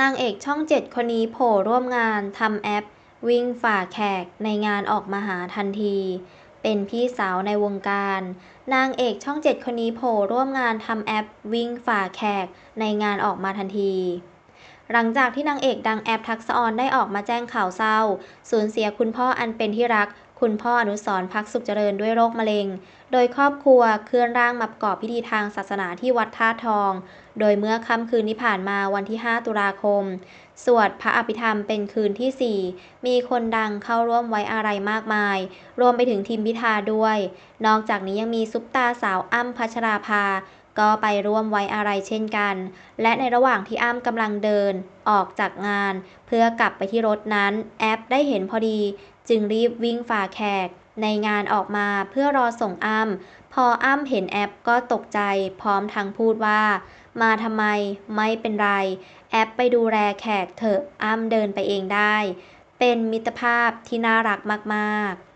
นางเอกช่องเจ็ดคนนี้โผล่ร่วมงานทำแอป วิ่งฝ่าแขกในงานออกมาหาทันที เป็นพี่สาวในวงการ นางเอกช่องเจ็ดคนนี้โผล่ร่วมงานทำแอป วิ่งฝ่าแขกในงานออกมาทันทีหลังจากที่นางเอกดังแอปทักษออนได้ออกมาแจ้งข่าวเศร้า สูญเสียคุณพ่ออันเป็นที่รัก คุณพ่ออนุสรณ์พักสุขเจริญด้วยโรคมะเร็ง โดยครอบครัวเคลื่อนร่างมาประกอบพิธีทางศาสนาที่วัดท่าทอง โดยเมื่อค่ำคืนที่ผ่านมาวันที่ 5 ตุลาคม สวดพระอภิธรรมเป็นคืนที่ 4 มีคนดังเข้าร่วมไว้อาลัยมากมาย รวมไปถึงทีมพิธาด้วย นอกจากนี้ยังมีซุปตาสาวอ้ำพัชราภา ก็ไปร่วมไว้อาลัยเช่นกัน และในระหว่างที่อ้ำกำลังเดินออกจากงาน เพื่อกลับไปที่รถนั้น แอปได้เห็นพอดี จึงรีบวิ่งฝ่าแขก ในงานออกมาเพื่อรอส่งอ้ำพออ้ำเห็นแอปก็ตกใจพร้อมทั้งพูดว่า มาทำไมไม่เป็นไร แอปไปดูแลแขกเถอะอ้ำเดินไปเองได้ เป็นมิตรภาพที่น่ารักมาก ๆ